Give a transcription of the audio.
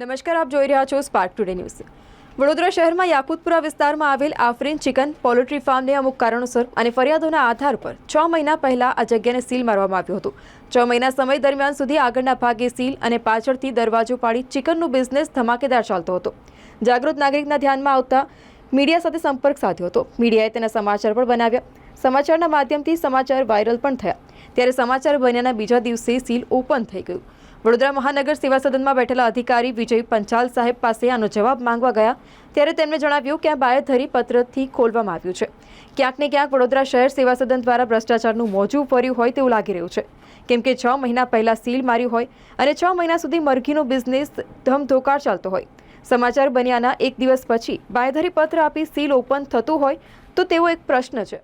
નમસ્કાર, આપ જોઈ રહ્યા છો સ્પાર્ક ટુડે ન્યૂઝ વડોદરા શહેરમાં યાકુતપુરા વિસ્તારમાં આવેલ આફરીન ચિકન પોલ્ટ્રી ફાર્મને અમુક કારણોસર અને ફરિયાદોના આધાર પર છ મહિના પહેલા આ જગ્યાને સીલ મારવામાં આવ્યું હતું. છ મહિના સમય દરમિયાન સુધી આગળના ભાગે સીલ અને પાછળથી દરવાજો પાડી ચિકનનું બિઝનેસ ધમાકેદાર ચાલતો હતો. જાગૃત નાગરિકના ધ્યાનમાં આવતા મીડિયા સાથે સંપર્ક સાધ્યો હતો. મીડિયાએ તેના સમાચાર પણ બનાવ્યા. સમાચારના માધ્યમથી સમાચાર વાયરલ પણ થયા. ત્યારે સમાચાર બન્યાના બીજા દિવસે સીલ ઓપન થઈ ગયું. વડોદરા મહાનગર સેવા સદનમાં બેઠેલા અધિકારી વિજય પંચાલ સાહેબ પાસે આનો જવાબ માંગવા ગયા, ત્યારે તેમણે જણાવ્યું કે આ બાયધરી પત્રથી ખોલવામાં આવ્યું છે. ક્યાંક ને ક્યાંક વડોદરા શહેર સેવા સદન દ્વારા ભ્રષ્ટાચારનું મોજું ફર્યું હોય તેવું લાગી રહ્યું છે. કેમ કે છ મહિના પહેલાં સીલ માર્યું હોય અને છ મહિના સુધી મરઘીનો બિઝનેસ ધમધોકાર ચાલતો હોય. સમાચાર બન્યાના એક દિવસ પછી બાયધરી પત્ર આપી સીલ ઓપન થતું હોય તો તેવો એક પ્રશ્ન છે.